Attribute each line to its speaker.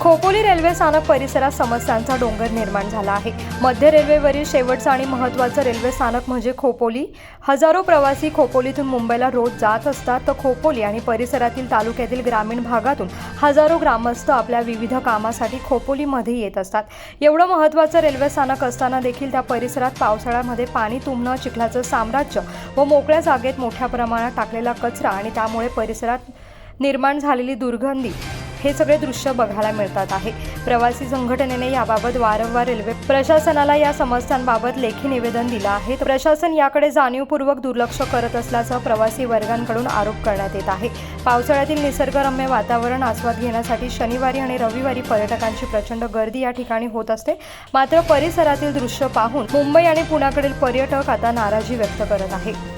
Speaker 1: Khopoli railway स्थानक परिसरात समस्यांचा डोंगर निर्माण झाला आहे. मध्य रेल्वेवरील शेवटचं आणि महत्त्वाचं रेल्वे स्थानक म्हणजे खोपोली. हजारो प्रवासी खोपोलीतून मुंबईला रोज जात असतात. तर खोपोली आणि परिसरातील तालुक्यातील ग्रामीण भागातून हजारो ग्रामस्थ आपल्या विविध कामासाठी खोपोलीमध्ये येत असतात. एवढं महत्त्वाचं रेल्वे स्थानक असताना देखील त्या परिसरात पावसाळ्यामध्ये पाणी तुंबणं चिखलाचं साम्राज्य व मोकळ्या जागेत मोठ्या प्रमाणात टाकलेला कचरा आणि त्यामुळे परिसरात निर्माण झालेली दुर्गंधी हे सगळे दृश्य बघायला मिळतात आहे. प्रवासी संघटनेने याबाबत वारंवार रेल्वे प्रशासनाला या समस्यांबाबत लेखी निवेदन दिलं आहे. प्रशासन याकडे जाणीवपूर्वक दुर्लक्ष करत असल्याचं प्रवासी वर्गांकडून आरोप करण्यात येत आहे. पावसाळ्यातील निसर्गरम्य वातावरण आस्वाद घेण्यासाठी शनिवारी आणि रविवारी पर्यटकांची प्रचंड गर्दी या ठिकाणी होत असते. मात्र परिसरातील दृश्य पाहून मुंबई आणि पुण्याकडील पर्यटक आता नाराजी व्यक्त करत आहे.